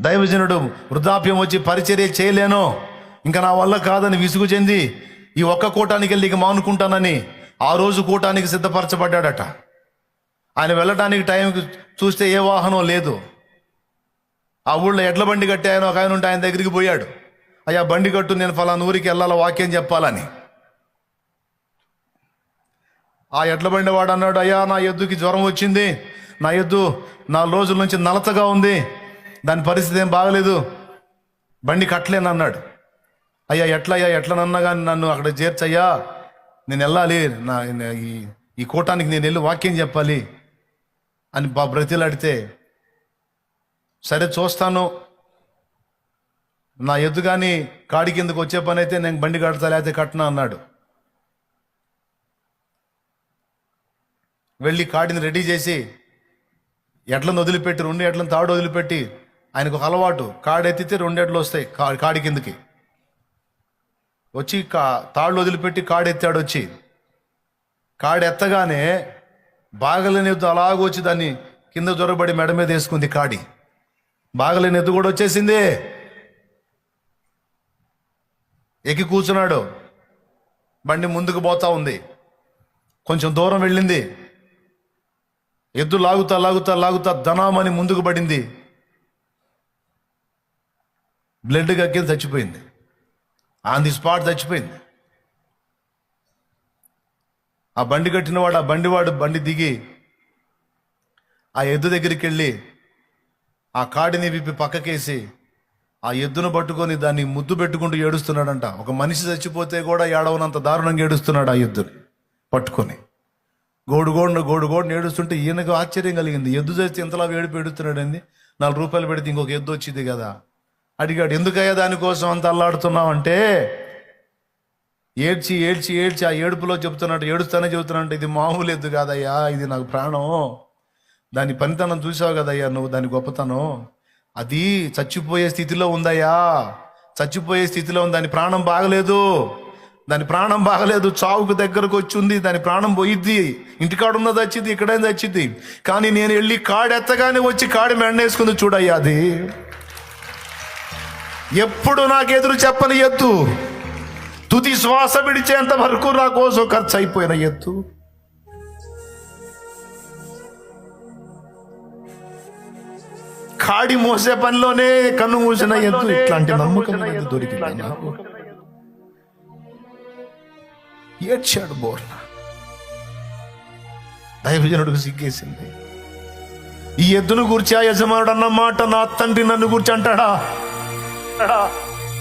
దైవజనుడు వృద్ధాప్యం వచ్చి పరిచర్య చేయలేను. ఇంకా నా వల్ల కాదని విసుగు చెంది ఈ ఒక్క కూటానికి వెళ్ళి ఇక మానుకుంటానని ఆ రోజు కూటానికి సిద్ధపరచబడ్డాడట. ఆయన వెళ్ళడానికి టైంకి చూస్తే ఏ వాహనం లేదు. ఆ ఊళ్ళో ఎడ్ల బండి కట్టి ఆయన ఒక ఆయన ఉంటే ఆయన దగ్గరికి పోయాడు. అయ్యా బండి కట్టు నేను ఫలానా ఊరికి వెళ్ళాలా వాక్యం చెప్పాలని. ఆ ఎడ్ల బండి వాడు అన్నాడు అయ్యా నా ఎద్దుకి జ్వరం వచ్చింది. నా ఎద్దు నాలుగు రోజుల నుంచి నలతగా ఉంది. దాని పరిస్థితి ఏం బాగలేదు. బండి కట్టలేను అన్నాడు. అయ్యా ఎట్లా అయ్యా ఎట్లనన్నా కానీ నన్ను అక్కడ చేర్చయ్యా? నేను వెళ్ళాలి. నా ఈ ఈ కూటానికి నేను వెళ్ళి వాక్యం చెప్పాలి అని బా బ్రతిలాడితే సరే చూస్తాను. నా ఎద్దు కానీ కాడి కిందకు వచ్చే పని అయితే నేను బండి కడతా లేకపోతే కట్టనా అన్నాడు. వెళ్ళి కాడిని రెడీ చేసి ఎట్లను వదిలిపెట్టి రెండు ఎట్లను తాడు వదిలిపెట్టి ఆయనకు ఒక అలవాటు. కాడెత్తితే ఎత్తితే వస్తాయి కా- కాడి కిందకి. వచ్చి కా తాళ్ళు వదిలిపెట్టి కాడెత్తాడు వచ్చి. కాడెత్తగానే బాగలేని ఎద్దు అలాగ వచ్చి దాన్ని కింద జ్వరబడి మెడ మీద వేసుకుంది కాడి. బాగలేని ఎద్దు కూడా వచ్చేసింది. ఎక్కి కూర్చున్నాడు. బండి ముందుకు పోతా ఉంది. కొంచెం దూరం వెళ్ళింది. ఎద్దు లాగుతా లాగుతా లాగుతా ధనామని ముందుకు పడింది. బ్లడ్ కక్కి చచ్చిపోయింది. ఆన్ ది స్పాట్ చచ్చిపోయింది. ఆ బండి కట్టినవాడు ఆ బండివాడు బండి దిగి ఆ ఎద్దు దగ్గరికి వెళ్ళి ఆ కాడిని విప్పి పక్కకేసి ఆ ఎద్దును పట్టుకొని దాన్ని ముద్దు పెట్టుకుంటూ ఏడుస్తున్నాడంట. ఒక మనిషి చచ్చిపోతే కూడా ఏడవనంత దారుణంగా ఏడుస్తున్నాడు ఆ ఎద్దుని పట్టుకొని. గోడుగోడును గోడుగోడును ఏడుస్తుంటే ఈయనకు ఆశ్చర్యం కలిగింది. ఎద్దు చేస్తే ఇంతలా వేడిపి ఏడుస్తున్నాడండి నాలుగు రూపాయలు పెడితే ఇంకొక ఎద్దు వచ్చింది కదా. అడిగాడు ఎందుకయ్యా దానికోసం అంత అల్లాడుతున్నావు అంటే ఏడ్చి ఏడ్చి ఏడ్చి ఆ ఏడుపులో చెప్తున్నాడు ఏడుస్తానే చెబుతున్నాడు ఇది మామూలు ఎద్దు కాదయ్యా ఇది నాకు ప్రాణం. దాని పనితనం చూసావు కదయ్యా నువ్వు దాని గొప్పతనం. అది చచ్చిపోయే స్థితిలో ఉందయ్యా. చచ్చిపోయే స్థితిలో ఉంది దాని ప్రాణం బాగలేదు. దాని ప్రాణం బాగలేదు చావుకు దగ్గరకు వచ్చి ఉంది దాని ప్రాణం పోయిద్ది. ఇంటికాడ ఉన్నది వచ్చింది ఇక్కడైంది వచ్చింది కానీ నేను వెళ్ళి కాడెత్తగానే వచ్చి కాడి మెండేసుకుంది చూడయ్యా అది. ఎప్పుడు నాకు ఎదురు చెప్పని ఎత్తు? తుది శ్వాస విడిచేంత వరకు నా కోసం ఖర్చు అయిపోయిన ఎత్తు. కాడి మోసే పనిలోనే కన్ను మూసిన ఎత్తు. ఇట్లాంటి నమ్మకం దొరికింది నాకు. ఏడ్చాడు బోర్న. దైవజనుడికి సిగ్గేసింది. ఈ ఎద్దును గురించి ఆ యజమానుడు అన్న మాట నా తండ్రి నన్ను గురించి అంటాడా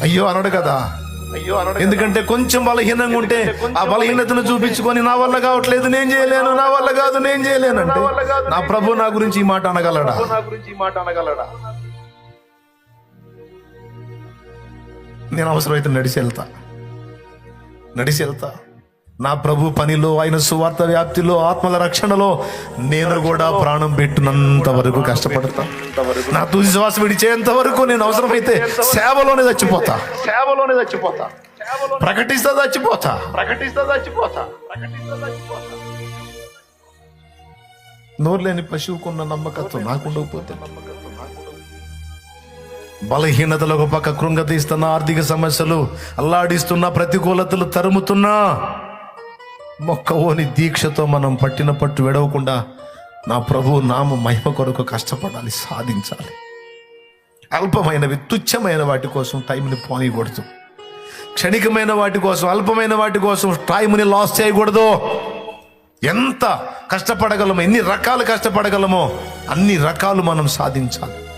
అయ్యో అనడు కదా? అయ్యో అనడు ఎందుకంటే కొంచెం బలహీనంగా ఉంటే ఆ బలహీనతను చూపించుకొని నా వల్ల కావట్లేదు నేను చేయలేను నా వల్ల కాదు నేను చేయలేను అంటే నా ప్రభు నా గురించి ఈ మాట అనగలడా? నా గురించి ఈ మాట అనగలడా? నేను అవసరమైతే నడిచి వెళ్తా. నడిచి వెళ్తా. నా ప్రభు పనిలో ఆయన సువార్త వ్యాప్తిలో ఆత్మల రక్షణలో నేను కూడా ప్రాణం పెట్టినంత వరకు కష్టపడతా. నా తుది శ్వాస విడిచేంత వరకు నేను అవసరమైతే సేవలోనే చచ్చిపోతా. సేవలోనే చచ్చిపోతా. ప్రకటిస్తా చచ్చిపోతా. ప్రకటిస్తా చచ్చిపోతా. ప్రకటిస్తా చచ్చిపోతా. నోరు లేని పశువుకున్న నమ్మకత్వం నాకుండకపోతే బలహీనతలు ఒక పక్క కృంగతీస్తున్న ఆర్థిక సమస్యలు అల్లాడిస్తున్న ప్రతికూలతలు తరుముతున్నా. మొక్కవోని దీక్షతో మనం పట్టిన పట్టు విడవకుండా నా ప్రభు నామ మహిమ కొరకు కష్టపడాలి సాధించాలి. అల్పమైనవి తుచ్చమైన వాటి కోసం టైంని పోనీయకూడదు. క్షణికమైన వాటి కోసం అల్పమైన వాటి కోసం టైంని లాస్ చేయకూడదు. ఎంత కష్టపడగలమో ఎన్ని రకాలు కష్టపడగలమో అన్ని రకాలు మనం సాధించాలి.